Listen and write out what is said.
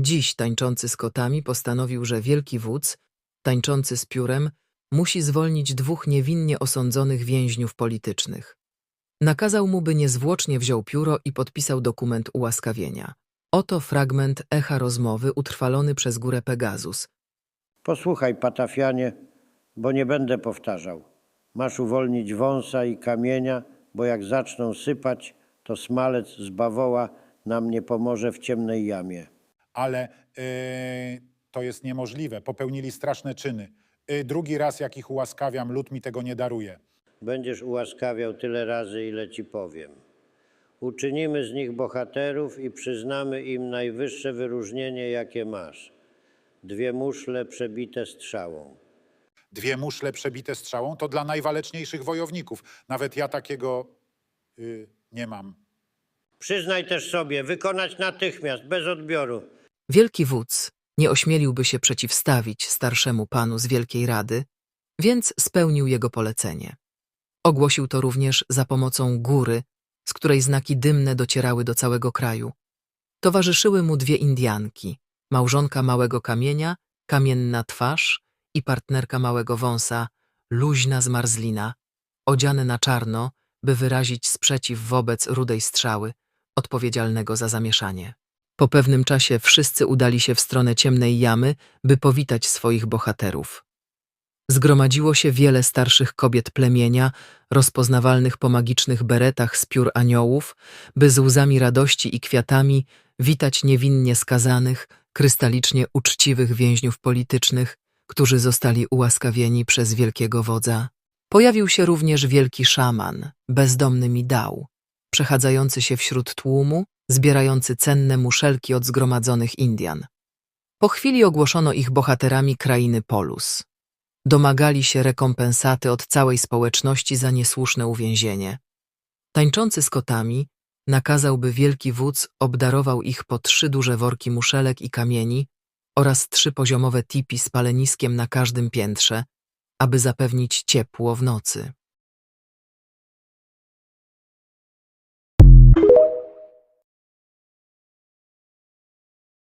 Dziś tańczący z kotami postanowił, że wielki wódz, tańczący z piórem, musi zwolnić dwóch niewinnie osądzonych więźniów politycznych. Nakazał mu, by niezwłocznie wziął pióro i podpisał dokument ułaskawienia. Oto fragment echa rozmowy utrwalony przez górę Pegasus. Posłuchaj, Patafianie, bo nie będę powtarzał. Masz uwolnić wąsa i kamienia, bo jak zaczną sypać, to smalec z bawoła nam nie pomoże w ciemnej jamie. Ale y, to jest niemożliwe. Popełnili straszne czyny. Y, drugi raz, jak ich ułaskawiam, lud mi tego nie daruje. Będziesz ułaskawiał tyle razy, ile ci powiem. Uczynimy z nich bohaterów i przyznamy im najwyższe wyróżnienie, jakie masz. Dwie muszle przebite strzałą. Dwie muszle przebite strzałą to dla najwaleczniejszych wojowników. Nawet ja takiego y, nie mam. Przyznaj też sobie, wykonać natychmiast, bez odbioru. Wielki wódz nie ośmieliłby się przeciwstawić starszemu panu z Wielkiej Rady, więc spełnił jego polecenie. Ogłosił to również za pomocą góry, z której znaki dymne docierały do całego kraju. Towarzyszyły mu dwie Indianki, małżonka małego kamienia, kamienna twarz i partnerka małego wąsa, luźna zmarzlina, odziane na czarno, by wyrazić sprzeciw wobec rudej strzały, odpowiedzialnego za zamieszanie. Po pewnym czasie wszyscy udali się w stronę ciemnej jamy, by powitać swoich bohaterów. Zgromadziło się wiele starszych kobiet plemienia, rozpoznawalnych po magicznych beretach z piór aniołów, by z łzami radości i kwiatami witać niewinnie skazanych, krystalicznie uczciwych więźniów politycznych, którzy zostali ułaskawieni przez wielkiego wodza. Pojawił się również wielki szaman, bezdomny Midał, przechadzający się wśród tłumu, zbierający cenne muszelki od zgromadzonych Indian. Po chwili ogłoszono ich bohaterami krainy Polus. Domagali się rekompensaty od całej społeczności za niesłuszne uwięzienie. Tańczący z kotami nakazał, by wielki wódz obdarował ich po trzy duże worki muszelek i kamieni oraz trzy poziomowe tipi z paleniskiem na każdym piętrze, aby zapewnić ciepło w nocy.